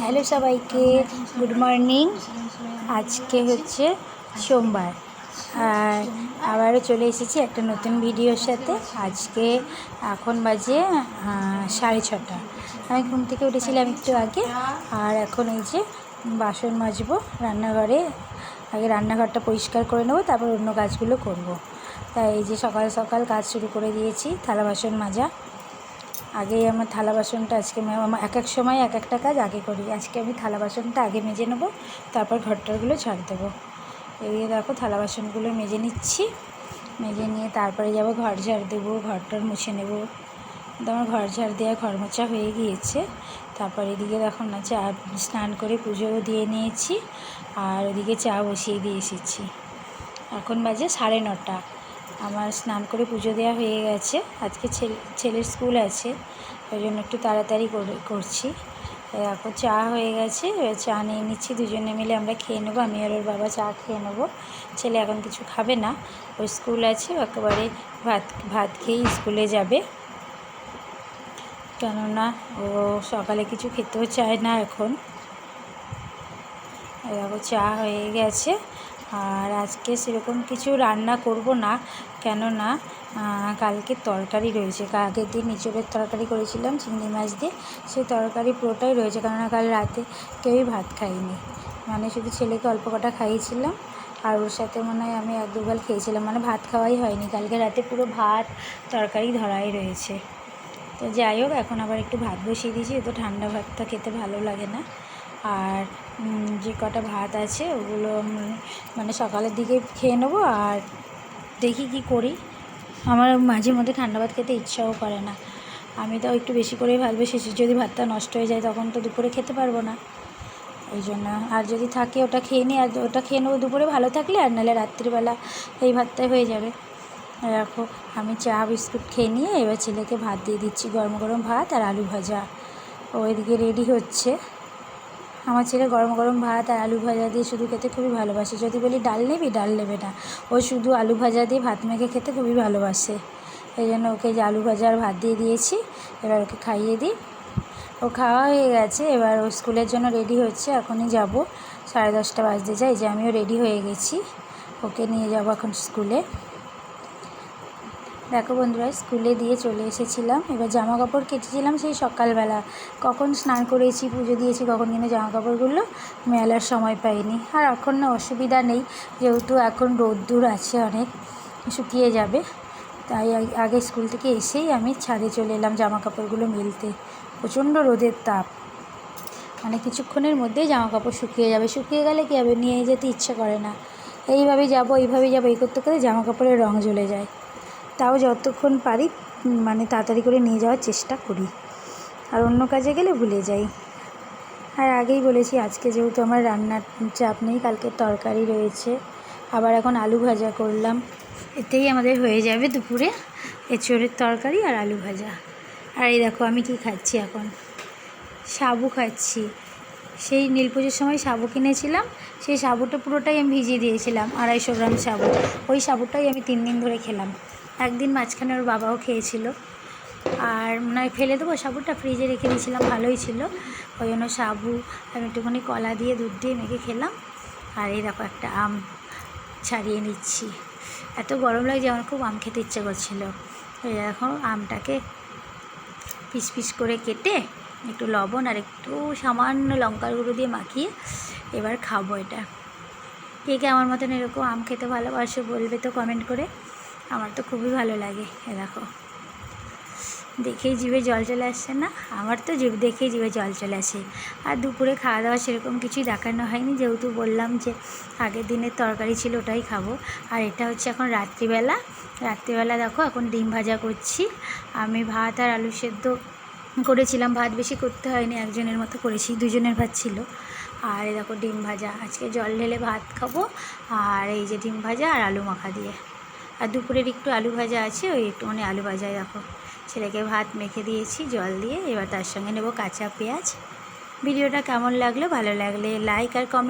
Hello সবাইকে good morning আজকে হচ্ছে সোমবার। আর আবারও চলে এসেছি একটা নতুন ভিডিওর সাথে। আজকে এখন বাজে সাড়ে ছটা। আমি ঘুম থেকে উঠেছিলাম একটু আগে, আর এখন এই যে বাসন মাজবো রান্নাঘরে। আগে রান্নাঘরটা পরিষ্কার করে নেব, তারপর অন্য কাজগুলো করব। তাই এই যে সকাল সকাল কাজ শুরু করে দিয়েছি, থালা বাসন মাজা। আগেই আমার থালা বাসনটা, আজকে আমার এক এক সময় এক একটা কাজ আগে করি। আজকে আমি থালা বাসনটা আগে মেজে নেব, তারপর ঘরটারগুলো ছাড় দেবো। এই দেখো, থালা বাসনগুলো মেজে নিচ্ছি। মেজে নিয়ে তারপরে যাব ঘর ঝাড় দেবো, ঘরটার মুছে নেব। তো আমার ঘর ঝাড় দেওয়া ঘর মোছা হয়ে গিয়েছে। তারপর এদিকে দেখো না, চা স্নান করে পুজোও দিয়ে নিয়েছি। আর ওদিকে চা বসিয়ে দিয়ে এসেছি। এখন বাজে সাড়ে নটা। আমার স্নান করে পুজো দেওয়া হয়ে গেছে। আজকে ছেলে, ছেলের স্কুল আছে, ওই জন্য একটু তাড়াতাড়ি করে, করছি। এখন চা হয়ে গেছে, এবার চা নিয়ে নিচ্ছি, দুজনে মিলে আমরা খেয়ে নেব। আমি আর ওর বাবা চা খেয়ে নেব। ছেলে এখন কিছু খাবে না। ওর স্কুল আছে একেবারে ভাত ভাত খেয়েই স্কুলে যাবে। কেননা ও সকালে কিছু খেতেও চায় না এখন। দেখো, চা হয়ে গেছে। আর আজকে সেরকম কিছু রান্না করব না, কেননা কালকে তরকারি রয়েছে। আগের দিন ইঁচড়ের তরকারি করেছিলাম, চিংড়ি মাছ দিয়ে। সেই তরকারি পুরোটাই রয়েছে, কেননা কাল রাতে কেউই ভাত খাইনি মানে শুধু ছেলেকে অল্প কটা খাইয়েছিলাম, আর ওর সাথে মনে হয় আমি এক দুবার খেয়েছিলাম। মানে ভাত খাওয়াই হয়নি, কালকে রাতে পুরো ভাত, তরকারি ধরাই রয়েছে। তো যাই হোক, এখন আবার একটু ভাত বসিয়ে দিয়েছি তো ঠান্ডা ভাতটা খেতে ভালো লাগে না। আর যে কটা ভাত আছে ওগুলো মানে সকালের দিকে খেয়ে নেব আর দেখি কি করি। আমার মাঝে মধ্যে ঠান্ডা ভাত খেতে ইচ্ছাও করে না। আমি তো একটু বেশি করেই ভাত বসেছি যদি ভাতটা নষ্ট হয়ে যায় তখন তো দুপুরে খেতে পারব না। ওই জন্য আর যদি থাকে ওটা খেয়ে নিই আর ওটা খেয়ে নেব দুপুরে ভালো থাকলে আর নাহলে রাত্রিবেলা এই ভাতটাই হয়ে যাবে। দেখো, আমি চা, বিস্কুট খেয়ে নিয়ে এবার ছেলেকে ভাত দিয়ে দিচ্ছি। গরম গরম ভাত আর আলু ভাজা। ও এদিকে রেডি হচ্ছে। আমার ছেলে গরম গরম ভাত আর আলু ভাজা দিয়ে শুধু খেতে খুবই ভালোবাসে। যদি বলি ডাল নেবি, ডাল নেবে না। ও শুধু আলু ভাজা দিয়ে ভাত মেখে খেতে খুবই ভালোবাসে। এই জন্য ওকে যে আলু ভাজা আর ভাত দিয়ে দিয়েছি, এবার ওকে খাইয়ে দিই। ও খাওয়া হয়ে গেছে, এবার ও স্কুলের জন্য রেডি হচ্ছে, এখনই যাব। সাড়ে দশটা বাজতে যাই যে আমিও রেডি হয়ে গেছি। ওকে নিয়ে যাব এখন স্কুলে। দেখো বন্ধুরা, স্কুলে দিয়ে চলে এসেছিলাম। এবার জামা কাপড় কেটেছিলাম সেই সকালবেলা। কখন স্নান করেছি, পুজো দিয়েছি, কখন কিন্তু জামা কাপড়গুলো মেলার সময় পাইনি। আর এখন না অসুবিধা নেই, যেহেতু এখন রোদ্দুর আছে অনেক, শুকিয়ে যাবে। তাই আগে স্কুল থেকে এসেই আমি ছাদে চলে এলাম জামা কাপড়গুলো মেলতে। প্রচণ্ড রোদের তাপ। মানে কিছুক্ষণের মধ্যেই জামা কাপড় শুকিয়ে যাবে। শুকিয়ে গেলে কী হবে? নিয়ে যেতে ইচ্ছে করে না। এইভাবে যাব এইভাবেই যাব, এই করতে করতে জামা কাপড়ের রঙ জ্বলে যায়। তাও যতক্ষণ পারি মানে তাড়াতাড়ি করে নিয়ে যাওয়ার চেষ্টা করি। আর অন্য কাজে গেলে ভুলে যাই। আর আগেই বলেছি, আজকে যেহেতু আমার রান্নার চাপ নেই, কালকে তরকারি রয়েছে, আবার এখন আলু ভাজা করলাম। এতেই আমাদের হয়ে যাবে দুপুরে এঁচড়ের তরকারি আর আলু ভাজা। আর এই দেখো, আমি কি খাচ্ছি এখন? সাবু খাচ্ছি। সেই নীল পুজোর সময় সাবু কিনেছিলাম, সেই সাবুটা পুরোটাই আমি ভিজিয়ে দিয়েছিলাম, আড়াইশো গ্রাম সাবু। ওই সাবুটাই আমি তিন দিন ধরে খেলাম। একদিন মাঝখানে ওর বাবাও খেয়েছিল। আর মনে হয় ফেলে দেবো সাবুটা ফ্রিজে রেখে দিয়েছিলাম, ভালোই ছিল। ওই জন্য সাবু, আমি একটুখানি কলা দিয়ে দুধ দিয়ে মেখে খেলাম। আর এই দেখো একটা আম ছাড়িয়ে নিচ্ছি। এত গরম লাগছে আমার খুব আম খেতে ইচ্ছে করছিল। এই দেখো আমটাকে পিস পিস করে কেটে একটু লবণ আর একটু সামান্য লঙ্কার গুঁড়ো দিয়ে মাখিয়ে এবার খাব এটা। কে কে আমার মতন এরকম আম খেতে ভালোবাসে বলবে তো কমেন্ট করে। আমার তো খুবই ভালো লাগে, এ দেখো। দেখেই জিভে জল চলে আসছে না? আমার তো জিভ, দেখেই জিভে জল চলে আসে। আর দুপুরে খাওয়া দাওয়া সেরকম কিছুই দেখানো হয়নি, যেহেতু বললাম যে আগের দিনের তরকারি ছিল ওটাই খাব। আর এটা হচ্ছে এখন রাত্রিবেলা। রাত্রিবেলা দেখো, এখন ডিম ভাজা করছি। আমি ভাত আর আলু সেদ্ধ করেছিলাম, ভাত বেশি করতে হয়নি, একজনের মতো করেছি, দুজনের ভাত ছিল। আর এই দেখো ডিম ভাজা, আজকে জল ঢেলে ভাত খাব, আর এই যে ডিম ভাজা আর আলু মাখা দিয়ে। আর দুপুরের একটু আলু ভাজা আছে, ওই একটু মানে আলু ভাজায় দেখো। ছেলেকে ভাত মেখে দিয়েছি, জল দিয়ে। এবার তার সঙ্গে নেব কাঁচা পেঁয়াজ। ভিডিওটা কেমন লাগল? ভালো লাগলে লাইক আর কমেন্ট